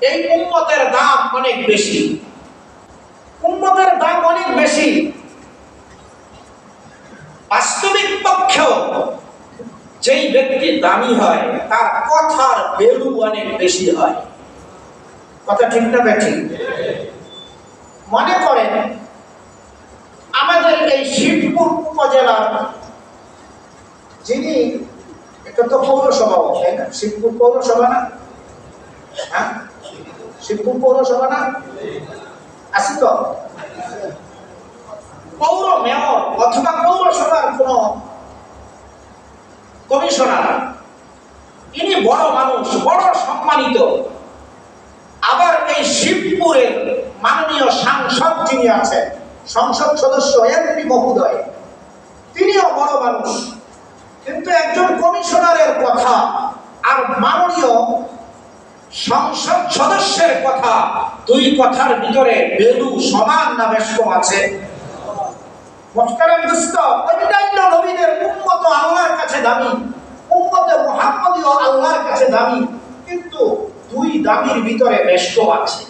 এই উম্মতের দাম অনেক বেশি। উম্মতের দাম অনেক বেশি। বাস্তবিক পক্ষেও যেই ব্যক্তি দামি হয়, তার কথার ভ্যালু অনেক বেশি হয়। কথা ঠিক না ব্যাঠিক মনে করেন, আমাদের এই শিবপুর উপজেলার যিনি, এটা তো পৌরসভা, তাই না? শিবপুর পৌরসভা না? হ্যাঁ? শিবপুর পৌরসভা না? আছে তো? পৌর মেয়র অথবা পৌরসভার কোন কমিশনার ইনি বড় মানুষ, বড় সম্মানিত। আবার এই শিবপুরের মাননীয় সাংসদ যিনি আছেন, সংসদ সদস্য এমপি মহোদয়, তিনিও বড় মানুষ। কিন্তু একজন কমিশনারের কথা আর মাননীয় সংসদ সদস্যের কথা, দুই কথার ভিতরে বেলু সমান না কম আছে? অন্যান্য নবীদের উম্মত আল্লাহর কাছে দামি আল্লাহর কাছে দামি, কিন্তু দুই দামির ভিতরে বেশ আছে।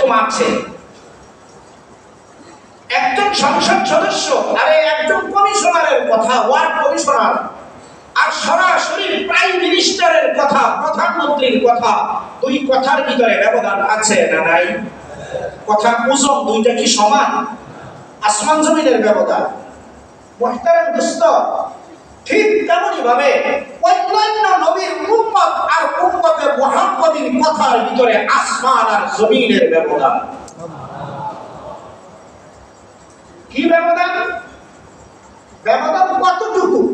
কম আছে। একজন সংসদ সদস্য, আরে একজন কমিশনারের কথা, ওয়ার্ড কমিশনার আর সরাসরি প্রাইম মিনিস্টারের কথা, প্রধানমন্ত্রীর কথা, দুই কথার ভিতরে ব্যবধান আছে না নাই? কথা ওজন দুইটা কি সমান? আসমান জমিনের ব্যবধান। মোহতারাম দোস্ত ঠিক তেমনই ভাবে অন্যান্য নবীর উম্মত আর উম্মতের মোহাম্মদীর কথার ভিতরে আসমান আর জমিনের ব্যবধান। কি ব্যবধান? ব্যবধান কতটুকু?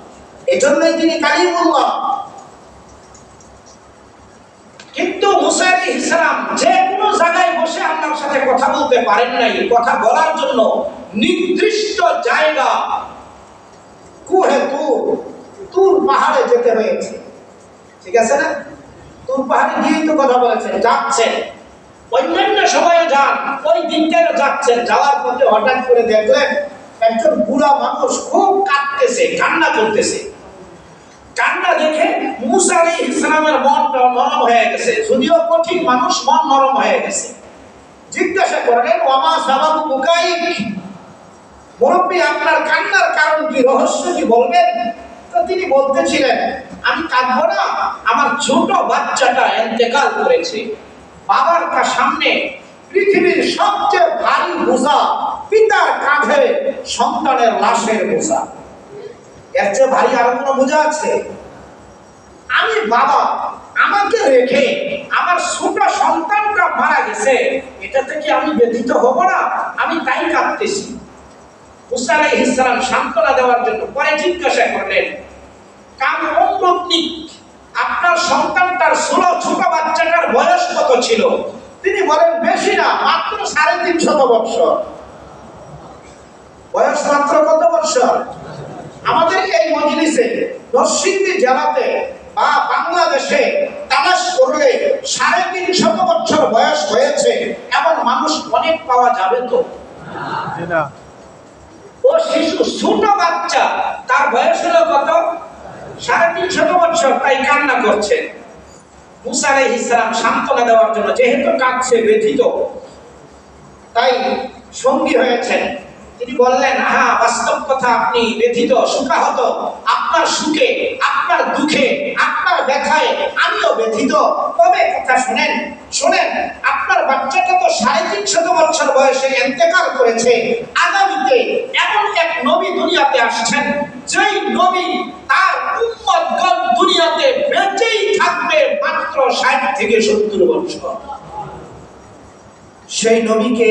এজন্যই তিনি কিন্তু মুসা আলাইহিস সালাম যে কোনো জায়গায় বসে সাথে কথা বলতে পারেন নাই। কথা বলার জন্য নির্দিষ্ট জায়গা, কুহে তুর তুর পাহাড়ে যেতে হয়েছে। ঠিক আছে না? তুর পাহাড়ে গিয়েই তো কথা বলেছেন, যাচ্ছেন। অন্যান্য সময়ে যান, ওই দিনটায় যাচ্ছেন। যাওয়ার পথে হঠাৎ করে দেখলেন একজন বুড়া মানুষ খুব কাঁদতেছে, কান্না করতেছে। কান্না দেখে মুসা আলাইহিস ইসলামের মনটা নরম হয়ে গেছে। যদিও কঠিন মানুষ, মন নরম হয়ে গেছে। জিজ্ঞাসা করলেন ওমা সাবাবু বুকাইক? মুরব্বী, আপনার কান্নার কারণ কি? রহস্য কি বলবেন? তো তিনি বলতেছিলেন, আমি কাঁদবো না, আমার ছোট বাচ্চাটা এতেকাল করেছে। বাবার কা সামনে পৃথিবীর সবচেয়ে ভারী বোঝা, পিতার কাঁধে সন্তানের লাশের বোঝা। এর চেয়ে ভারী আরও কোনো বোঝা আছে? আমি বাবা, আমাকে রেখে আমার ছোট সন্তানটা মারা গেছে। এটা থেকে আমি ব্যথিত হব না, আমি তাই কাঁদতেছি। মুসা আলাইহিস সালাম সান্ত্বনা দেওয়ার জন্য পরে জিজ্ঞাসা করলেন কাম অমৃতনিক আপনার সন্তানটার ষোলো ছোট বাচ্চাটার বয়স কত ছিল? তিনি বলেন, বেশি না, মাত্র সাড়ে তিন শত বয়স মাত্র কত বৎসর? আমাদের এই মজলিসে নরসিংদী জেলাতে বা বাংলাদেশে তালাশ করলে সাড়ে তিন শত বছর বয়স হয়েছে এমন মানুষ অনেক পাওয়া যাবে তো? ও শিশু ছোট বাচ্চা তার বয়স হলো কত? সাড়ে তিন শত বছর তাই কান্না করছে। মুসা আলাইহিস সালাম সান্ত্বনা দেওয়ার জন্য যেহেতু কাঁদছে ব্যথিত তাই সঙ্গী হয়েছেন। তিনি বললেন হ্যাঁ বাস্তব কথা আপনি ব্যথিত, সুখাহত। আপনার সুখে, আপনার দুঃখে, আপনার ব্যথায় আমিও ব্যথিত। তবে কথা শুনেন শুনেন, আপনার বাচ্চাটা তো সাড়ে তিন শত বছর বয়সে এন্তেকাল করেছে। আগামীতে এমন এক নবী দুনিয়াতে আসছেন, যেই নবী তার উম্মতগণ দুনিয়াতে বেঁচেই থাকবে মাত্র ষাট থেকে সত্তর বছর। সেই নবীকে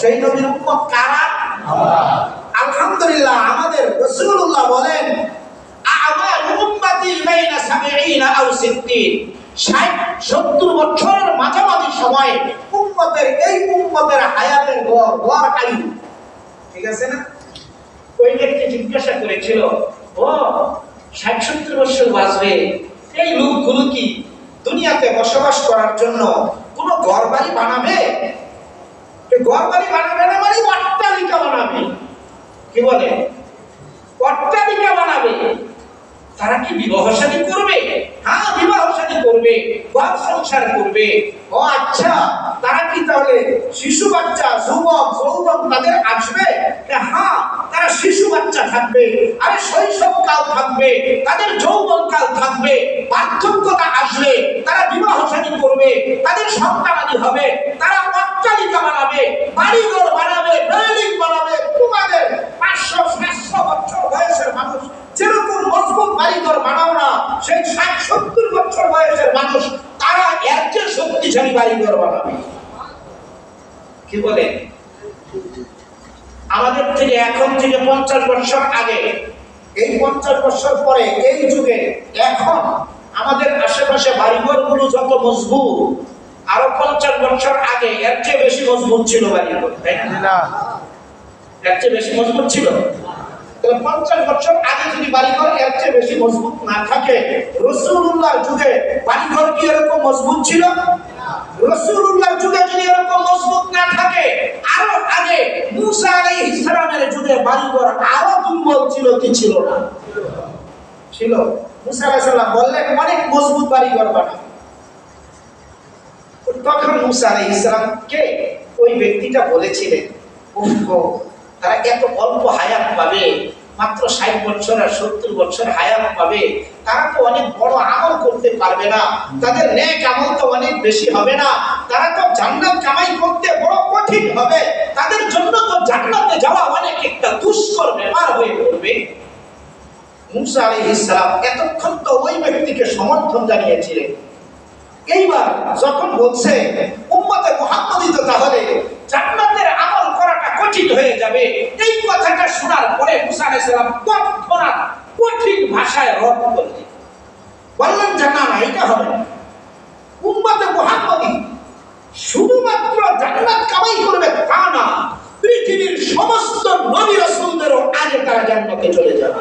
সেই নবীর উম্মত কারা? আলহামদুলিল্লাহ আমাদের রাসূলুল্লাহ বলেন আমার উম্মত বাইনা সাবঈনা আও সিত্তিন 60 70 বছরের মাঝামাঝি সময়ে উম্মতের এই উম্মতের হায়াতের গড় গড় ঠিক আছে না? ওই ব্যক্তি জিজ্ঞাসা করেছিল, ও, ষাট, সত্তর বছর এই লোকগুলো কি দুনিয়াতে বসবাস করার জন্য কোনো ঘর বাড়ি বানাবে? মানে তারা কি করবে? হ্যাঁ করবে, ঘর সংসার করবে। ও আচ্ছা তারা কি তাহলে শিশু বাচ্চা, যুবক তাদের আসবে? হ্যাঁ তারা শিশু বাচ্চা থাকবে। আরে শৈশব কাল থাকবে, তাদের যৌবন কাল থাকবে, বার্ধক্যতা আসবে, তারা বিবাহ শাদী করবে, তাদের সন্তানাদি হবে, তারা বানাবে বাড়িঘর বানাবে বিল্ডিং বানাবে। তোমাদের পাঁচশো, সাতশো বছর বয়সের মানুষ যেরকম মজবুত বাড়িঘর বানাও না, সেই ষাট, সত্তর বছর বয়সের মানুষ, তারা এর চেয়ে শক্তিশালী বাড়িঘর বানাবে। কি বলে? আমাদের থেকে এখন থেকে পঞ্চাশ বছর আগে, এই পঞ্চাশ বছর পরে, এই যুগে, এখন আমাদের আশেপাশে বাড়িঘরগুলো যত মজবুত আরও পঞ্চাশ বছর আগে এর চেয়ে বেশি মজবুত ছিল বাড়িঘর তাই না? এর চেয়ে বেশি মজবুত ছিল? তাহলে পঞ্চাশ বছর আগে যদি বাড়িঘর এর চেয়ে বেশি মজবুত না থাকে যুগে বাড়িঘর কি এরকম মজবুত ছিল? যুগে যদি এরকম মজবুত না থাকে আরও আগে মুসা যুগে বাড়িঘর আরও দুর্বল ছিল কি ছিল না? ছিল। মুসা বললেন অনেক মজবুত বাড়িঘর বানাও। তখন মুসা আলাইহিস সালামকে ওই ব্যক্তিটা বলেছিলেন তারা এত অল্প হায়াত পাবে, মাত্র ষাট বছর আর সত্তর বছর হায়াত পাবে, তারা তো অনেক বড় আমল করতে পারবে না, তাদের ন্যাক আমল তো অনেক বেশি হবে না, তারা তো জান্নাত কামাই করতে বড় কঠিন হবে, তাদের জন্য তো জান্নাতে যাওয়া অনেক একটা দুষ্কর ব্যাপার হয়ে পড়বে। মুসা আলাইহিস ইসলাম এতক্ষণ তো ওই ব্যক্তিকে সমর্থন জানিয়েছিলেন। এইবার যখন বলছে, উম্মতে মুহাম্মদী তো তাহলে জান্নাতের আমল করাটা কঠিন হয়ে যাবে। এই কথাটা শোনার পরে মুসা সালাম তৎক্ষণাৎ কঠিন ভাষায় রদ করলেন বললেন যে না না এটা হবে। উম্মতে মুহাম্মদী শুধুমাত্র জান্নাত কামাই করবে তা না, পৃথিবীর সমস্ত নবী রাসূলদেরও আগে তারা জান্নাতে চলে যাবে।